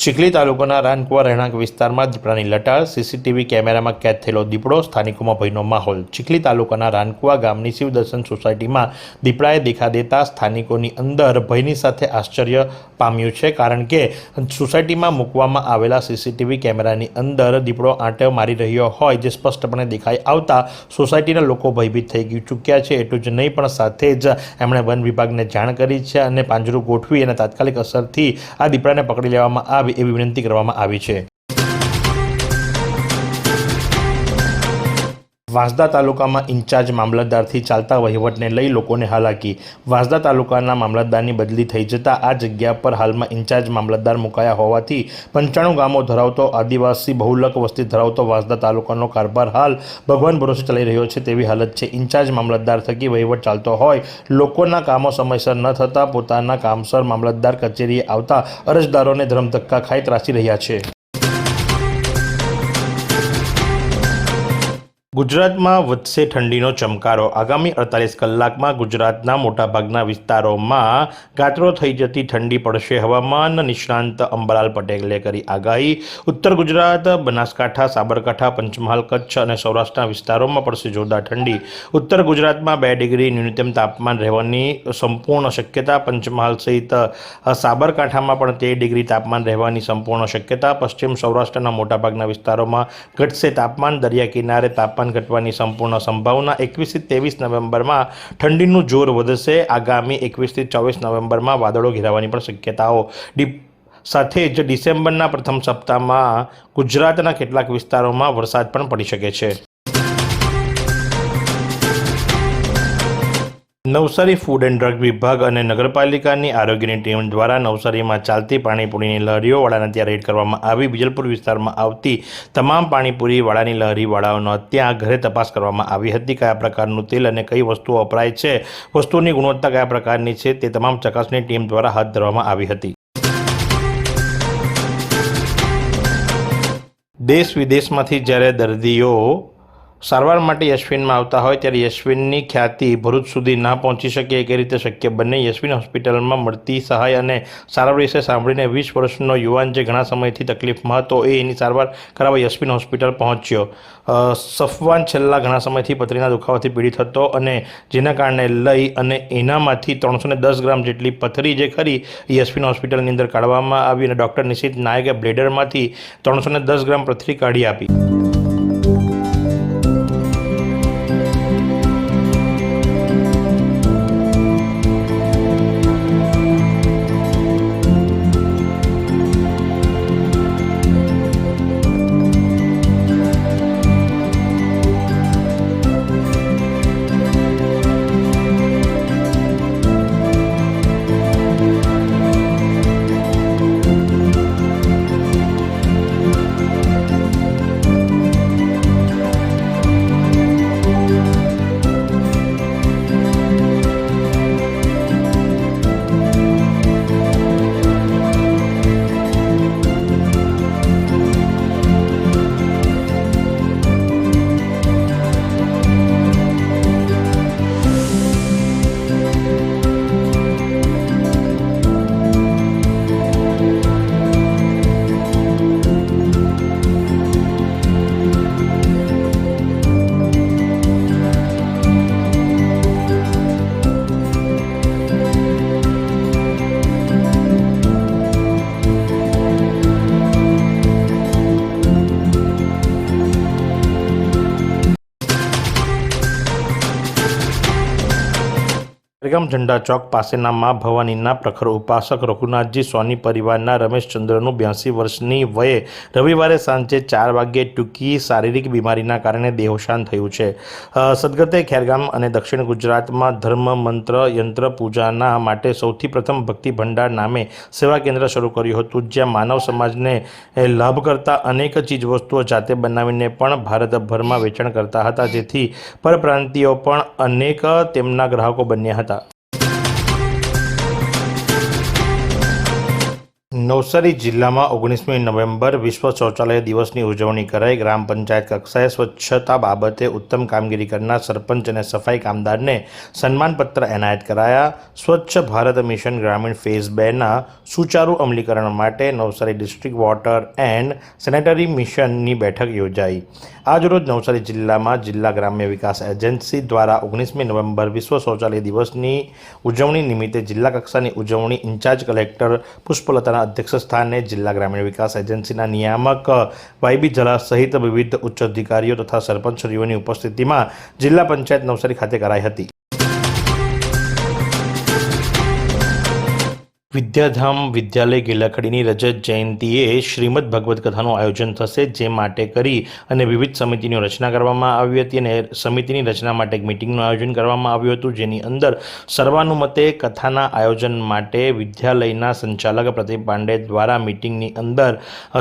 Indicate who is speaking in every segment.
Speaker 1: ચીખલી તાલુકાના રાનકુવા રહેણાંક વિસ્તારમાં દીપડાની લટાર, સીસીટીવી કેમેરામાં કેદ થયેલો દીપડો, સ્થાનિકોમાં ભયનો માહોલ. ચીખલી તાલુકાના રાનકુવા ગામની શિવદર્શન સોસાયટીમાં દીપડાએ દેખા દેતા સ્થાનિકોની અંદર ભયની સાથે આશ્ચર્ય પામ્યું છે, કારણ કે સોસાયટીમાં મૂકવામાં આવેલા સીસીટીવી કેમેરાની અંદર દીપડો આંટો મારી રહ્યો હોય જે સ્પષ્ટપણે દેખાઈ આવતા સોસાયટીના લોકો ભયભીત થઈ ગયું ચૂક્યા છે. એટલું જ નહીં, પણ સાથે જ એમણે વન વિભાગને જાણ કરી છે અને પાંજરું ગોઠવી અને તાત્કાલિક અસરથી આ દીપડાને પકડી લેવામાં આવે એવી વિનંતી કરવામાં આવી છે. વાંસદા તાલુકામાં ઇન્ચાર્જ મામલતદારથી ચાલતા વહીવટને લઈ લોકોને હાલાકી. વાંસદા તાલુકાના મામલતદારની બદલી થઈ જતાં આ જગ્યા પર હાલમાં ઇન્ચાર્જ મામલતદાર મુકાયા હોવાથી પંચાણું ગામો ધરાવતો આદિવાસી બહુલક વસ્તી ધરાવતો વાંસદા તાલુકાનો કારભાર હાલ ભગવાન ભરોસે ચાલી રહ્યો છે તેવી હાલત છે. ઇન્ચાર્જ મામલતદાર થકી વહીવટ ચાલતો હોય, લોકોના કામો સમયસર ન થતાં પોતાના કામસર મામલતદાર કચેરીએ આવતા અરજદારોને ધરમધક્કા ખાઈ ત્રાસી રહ્યા છે. ગુજરાતમાં વધશે ઠંડીનો ચમકારો. આગામી અડતાલીસ કલાકમાં ગુજરાતના મોટાભાગના વિસ્તારોમાં ગાત્રો થઈ જતી ઠંડી પડશે. હવામાન નિષ્ણાંત અંબલાલ પટેલે કરી આગાહી. ઉત્તર ગુજરાત, બનાસકાંઠા, સાબરકાંઠા, પંચમહાલ, કચ્છ અને સૌરાષ્ટ્રના વિસ્તારોમાં પડશે જોરદાર ઠંડી. ઉત્તર ગુજરાતમાં બે ડિગ્રી ન્યૂનતમ તાપમાન રહેવાની સંપૂર્ણ શક્યતા. પંચમહાલ સહિત સાબરકાંઠામાં પણ તેર ડિગ્રી તાપમાન રહેવાની સંપૂર્ણ શક્યતા. પશ્ચિમ સૌરાષ્ટ્રના મોટાભાગના વિસ્તારોમાં ઘટશે તાપમાન. દરિયા કિનારે તાપમાન ઘટવાની સંપૂર્ણ સંભાવના એકવીસથી ત્રેવીસ નવેમ્બરમાં ઠંડીનું જોર વધશે. આગામી એકવીસથી ચોવીસ નવેમ્બરમાં વાદળો ઘેરાવાની પણ શક્યતાઓ. ડી સાથે જ ડિસેમ્બરના પ્રથમ સપ્તાહમાં ગુજરાતના કેટલાક વિસ્તારોમાં વરસાદ પણ પડી શકે છે. નવસારી ફૂડ એન્ડ ડ્રગ વિભાગ અને નગરપાલિકાની આરોગ્યની ટીમ દ્વારા નવસારીમાં ચાલતી પાણીપુરીની લહેરીઓવાળાને ત્યાં રેડ કરવામાં આવી. વિજલપુર વિસ્તારમાં આવતી તમામ પાણીપુરીવાળાની લહેરીવાળાઓનો ત્યાં ઘરે તપાસ કરવામાં આવી હતી. કયા પ્રકારનું તેલ અને કઈ વસ્તુઓ વપરાય છે વસ્તુની ગુણવત્તા કયા પ્રકારની છે તે તમામ ચકાસણી ટીમ દ્વારા હાથ ધરવામાં આવી હતી. દેશ વિદેશમાંથી જ્યારે દર્દીઓ સારવાર માટે યશવિનમાં આવતા હોય ત્યારે યશવિનની ખ્યાતિ ભરૂચ સુધી ના પહોંચી શકે. એ રીતે શક્ય બંને? યશવિન હોસ્પિટલમાં મળતી સહાય અને સારવાર વિશે સાંભળીને વીસ વર્ષનો યુવાન જે ઘણા સમયથી તકલીફમાં હતો, એ એની સારવાર કરાવવા યશવિન હોસ્પિટલ પહોંચ્યો. સફવાન છેલ્લા ઘણા સમયથી પથરીના દુખાવાથી પીડિત હતો અને જેના કારણે લઈ અને એનામાંથી ત્રણસો ને દસ ગ્રામ જેટલી પથરી જે ખરી યશવિન હોસ્પિટલની અંદર કાઢવામાં આવી અને ડૉક્ટર નિશિત નાયકે બ્લેડરમાંથી ત્રણસો ને દસ ગ્રામ પથરી કાઢી આપી. બેરગામ ઝંડા ચોક પાસેના મા ભવાનીના પ્રખર ઉપાસક રઘુનાથજી સોની પરિવારના રમેશચંદ્રનું બ્યાસી વર્ષની વયે રવિવારે સાંજે ચાર વાગ્યે ટૂંકી શારીરિક બીમારીના કારણે દેહોશાન થયું છે. સદગતે ખેરગામ અને દક્ષિણ ગુજરાતમાં ધર્મ, મંત્ર, યંત્ર, પૂજાના માટે સૌથી પ્રથમ ભક્તિ ભંડાર નામે સેવા કેન્દ્ર શરૂ કર્યું હતું, જ્યાં માનવ સમાજને લાભ કરતા અનેક ચીજવસ્તુઓ જાતે બનાવીને પણ ભારતભરમાં વેચાણ કરતા હતા, જેથી પરપ્રાંતિયો પણ અનેક તેમના ગ્રાહકો બન્યા હતા. નવસારી જિલ્લામાં ઓગણીસમી નવેમ્બર વિશ્વ શૌચાલય દિવસની ઉજવણી કરાઈ. ગ્રામ પંચાયત કક્ષાએ સ્વચ્છતા બાબતે ઉત્તમ કામગીરી કરનાર સરપંચ અને સફાઈ કામદારને સન્માનપત્ર એનાયત કરાયા. સ્વચ્છ ભારત મિશન ગ્રામીણ ફેઝ બેના સુચારુ અમલીકરણ માટે Navsari district water and sanitary મિશનની બેઠક યોજાઈ. આજરોજ નવસારી જિલ્લામાં જિલ્લા ગ્રામ્ય વિકાસ એજન્સી દ્વારા ઓગણીસમી નવેમ્બર વિશ્વ શૌચાલય દિવસની ઉજવણી નિમિત્તે જિલ્લા કક્ષાની ઉજવણી ઇન્ચાર્જ કલેક્ટર પુષ્પલતાના અધ્યક્ષ સ્થાને જિલ્લા ગ્રામીણ વિકાસ એજન્સીના નિયામક વાયબી જલા સહિત વિવિધ ઉચ્ચ અધિકારીઓ તથા સરપંચશ્રીઓની ઉપસ્થિતિમાં જિલ્લા પંચાયત નવસારી ખાતે કરાઈ હતી. વિદ્યાધામ વિદ્યાલય ગેલાખડીની રજત જયંતિએ શ્રીમદ ભગવદ્ કથાનું આયોજન થશે, જે માટે કરી અને વિવિધ સમિતિની રચના કરવામાં આવી હતી અને સમિતિની રચના માટે એક મિટિંગનું આયોજન કરવામાં આવ્યું હતું, જેની અંદર સર્વાનુમતે કથાના આયોજન માટે વિદ્યાલયના સંચાલક પ્રદીપ પાંડે દ્વારા મિટિંગની અંદર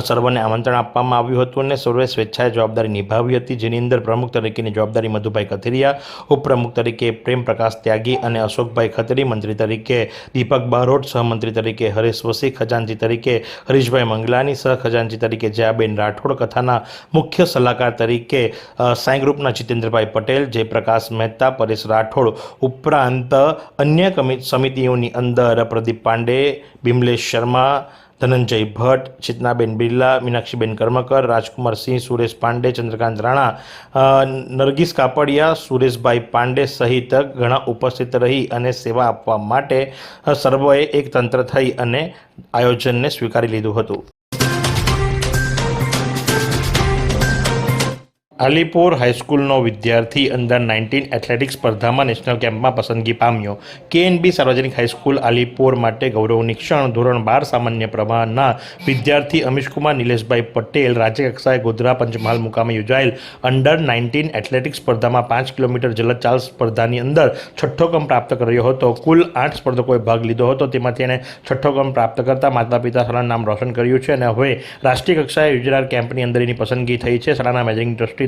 Speaker 1: સર્વને આમંત્રણ આપવામાં આવ્યું હતું અને સર્વે સ્વેચ્છાએ જવાબદારી નિભાવી હતી, જેની અંદર પ્રમુખ તરીકેની જવાબદારી મધુભાઈ કથિરિયા ઉપપ્રમુખ તરીકે પ્રેમ પ્રકાશ ત્યાગી અને અશોકભાઈ ખત્રી મંત્રી તરીકે દીપક બારોટ સહમંત્રી તરીકે હરેશ વસી ખજાનજી તરીકે હરીશભાઈ મંગલાની સહ ખજાનજી તરીકે જયાબેન રાઠોડ, કથાના મુખ્ય સલાહકાર તરીકે સાંઈ ગ્રુપના જીતેન્દ્રભાઈ પટેલ, જયપ્રકાશ મહેતા, પરેશ રાઠોડ ઉપરાંત અન્ય સમિતિઓની અંદર પ્રદીપ પાંડે, બિમલેશ શર્મા ધનંજય ભટ્ટ, ચેતનાબેન બિરલા, મીનાક્ષીબેન કર્મકર, રાજકુમાર સિંહ, સુરેશ પાંડે, ચંદ્રકાંત રાણા નરગીસ કાપડિયા, સુરેશભાઈ પાંડે સહિત ઘણા ઉપસ્થિત રહી અને સેવા આપવા માટે સર્વોએ એક તંત્ર થઈ અને આયોજનને સ્વીકારી લીધું હતું. આલીપોર હાઈસ્કૂલનો વિદ્યાર્થી અંડર નાઇન્ટીન એથ્લેટિક્સ સ્પર્ધામાં નેશનલ કેમ્પમાં પસંદગી પામ્યો. કેએનબી સાર્વજનિક હાઈસ્કૂલ આલીપોર માટે ગૌરવની ક્ષણ ધોરણ બાર સામાન્ય પ્રવાહના વિદ્યાર્થી અમીશકુમાર નિલેશભાઈ પટેલ રાજ્યકક્ષાએ ગોધરા પંચમહાલ મુકામે યોજાયેલ અંડર નાઇન્ટીન એથ્લેટિક્સ સ્પર્ધામાં પાંચ કિલોમીટર જલદ સ્પર્ધાની અંદર છઠ્ઠો ક્રમ પ્રાપ્ત કર્યો હતો. કુલ આઠ સ્પર્ધકોએ ભાગ લીધો હતો. તેમાં તેણે છઠ્ઠો ક્રમ પ્રાપ્ત કરતા માતા પિતા શાળાનું નામ રોશન કર્યું છે અને હવે રાષ્ટ્રીય કક્ષાએ યોજાનાર કેમ્પની અંદર એની પસંદગી થઈ છે. શાળાના મેનેજિંગ ટ્રસ્ટી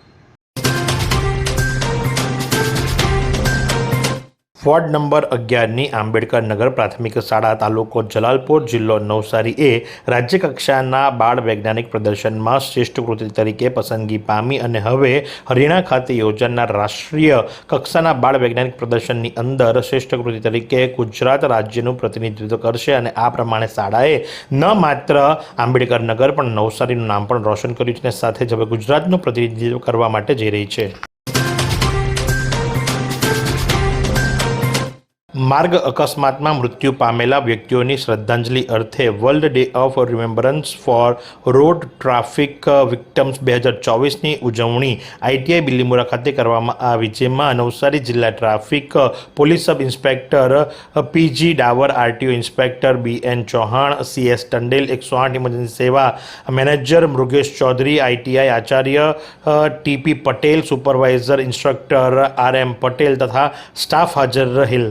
Speaker 1: વોર્ડ નંબર અગિયારની આંબેડકર નગર પ્રાથમિક શાળા તાલુકો જલાલપોર જિલ્લો નવસારી એ રાજ્યકક્ષાના બાળ વૈજ્ઞાનિક પ્રદર્શનમાં શ્રેષ્ઠ કૃતિ તરીકે પસંદગી પામી અને હવે હરિયાણા ખાતે યોજાનાર રાષ્ટ્રીય કક્ષાના બાળ વૈજ્ઞાનિક પ્રદર્શનની અંદર શ્રેષ્ઠ કૃતિ તરીકે ગુજરાત રાજ્યનું પ્રતિનિધિત્વ કરશે અને આ પ્રમાણે શાળાએ ન માત્ર આંબેડકર નગર પણ નવસારીનું નામ પણ રોશન કર્યું છે અને સાથે જ હવે ગુજરાતનું પ્રતિનિધિત્વ કરવા માટે જઈ રહી છે. માર્ગ અકસ્માતમાં મૃત્યુ પામેલા વ્યક્તિઓની શ્રદ્ધાંજલિ અર્થે world day of remembrance for road traffic victims બે હજાર ચોવીસની ઉજવણી આઈટીઆઈ બિલીમોરા ખાતે કરવામાં આવી, જેમાં નવસારી જિલ્લા traffic police sub inspector P G Davar, RTO inspector B N Chauhan C S Tandel, એકસો આઠ ઇમરજન્સી સેવા manager Mrugesh Chaudhary, ITI Acharya T P Patel, supervisor instructor R M Patel તથા સ્ટાફ હાજર રહેલ.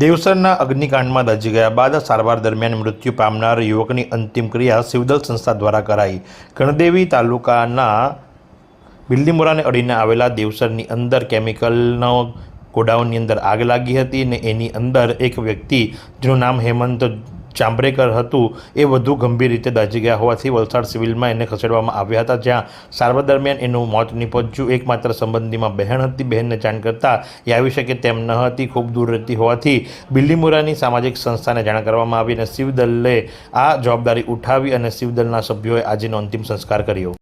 Speaker 1: દેવસરના અગ્નિકાંડમાં દાઝી ગયા બાદ સારવાર દરમિયાન મૃત્યુ પામનાર યુવકની અંતિમ ક્રિયા સિવદલ સંસ્થા દ્વારા કરાઈ. ગણદેવી તાલુકાના બિલ્લીમોરાને અડીને આવેલા દેવસરની અંદર કેમિકલનો ગોડાઉનની અંદર આગ લાગી હતી અને એની અંદર એક વ્યક્તિ, જેનું નામ હેમંત ચાંબ્રેકર હતું, એ વધુ ગંભીર રીતે દાઝી ગયા હોવાથી વલસાડ સિવિલમાં એને ખસેડવામાં આવ્યા હતા, જ્યાં સારવાર દરમિયાન એનું મોત નિપજ્યું. એકમાત્ર સંબંધીમાં બહેન હતી, બહેનને જાણ કરતાં એ આવી શકે તેમ ન હતી, ખૂબ દૂર રહેતી હોવાથી બિલ્લીમુરાની સામાજિક સંસ્થાને જાણ કરવામાં આવી અને શિવદલે આ જવાબદારી ઉઠાવી અને શિવદલના સભ્યોએ આજેનો અંતિમ સંસ્કાર કર્યો.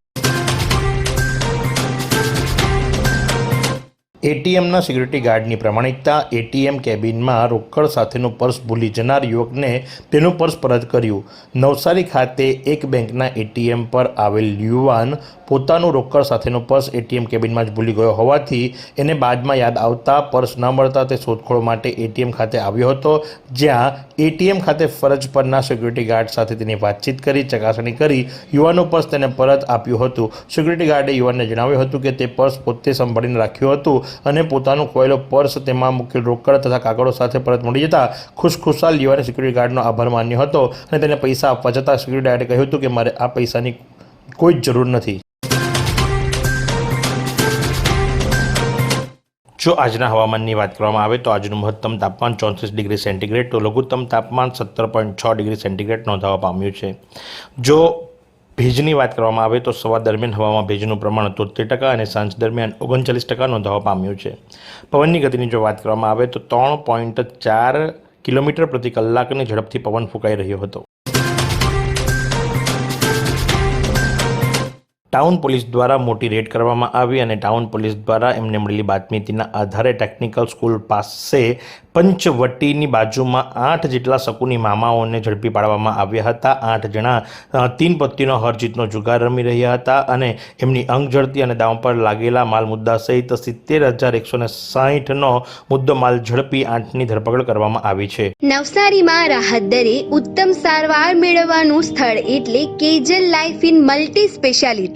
Speaker 1: એટીએમના સિક્યુરિટી ગાર્ડની પ્રમાણિકતા, એટીએમ કેબિનમાં રોકડ સાથેનું પર્સ ભૂલી જનાર યુવકને તેનું પર્સ પરત કર્યું. નવસારી ખાતે એક બેંકના એટીએમ પર આવેલ યુવાન પોતાનું રોકડ સાથેનો પર્સ એટીએમ કેબિનમાં જ ભૂલી ગયો હોવાથી એને બાદમાં યાદ આવતા પર્સ ન મળતા તે શોધખોળ માટે એટીએમ ખાતે આવ્યો હતો, જ્યાં એટીએમ ખાતે ફરજ પરના સિક્યુરિટી ગાર્ડ સાથે તેની વાતચીત કરી, ચકાસણી કરી, યુવાનો પર્સ તેને પરત આપ્યું હતું. સિક્યુરિટી ગાર્ડે યુવાનને જણાવ્યું હતું કે તે પર્સ પોતે સંભાળીને રાખ્યું હતું અને પોતાનું ખોયેલો પર્સ તેમાં મૂકેલ રોકડ તથા કાગળો સાથે પરત મળી જતા ખુશખુશાલ યુવાને સિક્યુરિટી ગાર્ડનો આભાર માન્યો હતો અને તેને પૈસા આપવા જતાં સિક્યુરિટી ગાર્ડે કહ્યું હતું કે મારે આ પૈસાની કોઈ જ જરૂર નથી. જો આજના હવામાનની વાત કરવામાં આવે તો આજનું મહત્તમ તાપમાન ચોત્રીસ ડિગ્રી સેન્ટીગ્રેડ તો લઘુત્તમ તાપમાન સત્તર પોઈન્ટ છ ડિગ્રી સેન્ટીગ્રેડ નોંધાવા પામ્યું છે. જો ભેજની વાત કરવામાં આવે તો સવાર દરમિયાન હવામાં ભેજનું પ્રમાણ તોતેર ટકા અને સાંજ દરમિયાન ઓગણચાલીસ ટકા નોંધાવા પામ્યું છે. પવનની ગતિની જો વાત કરવામાં આવે તો ત્રણ પોઈન્ટ ચાર કિલોમીટર પ્રતિ કલાકની ઝડપથી પવન ફૂંકાઈ રહ્યો હતો. ટાઉન પોલીસ દ્વારા મોટી રેડ કરવામાં આવી અને ટાઉન પોલીસ દ્વારા એમને મળેલી બાતમીના આધારે ટેકનિકલ સ્કૂલ પાસે પંચવટીની બાજુમાં આઠ જેટલા શકુની મામાઓને ઝડપી પાડવામાં આવ્યા હતા. આઠ જણા તીન પત્તીનો હરજીતનો જુગાર રમી રહ્યા હતા અને એમની અંગ ઝડતી અને દાવ પર લાગેલા માલ મુદ્દા સહિત સિત્તેર હજાર એકસો ને સાહીઠનો મુદ્દો માલ ઝડપી આઠની ધરપકડ કરવામાં આવી છે.
Speaker 2: નવસારીમાં રાહત દરે ઉત્તમ સારવાર મેળવવાનું સ્થળ એટલે Kejal life in multi speciality.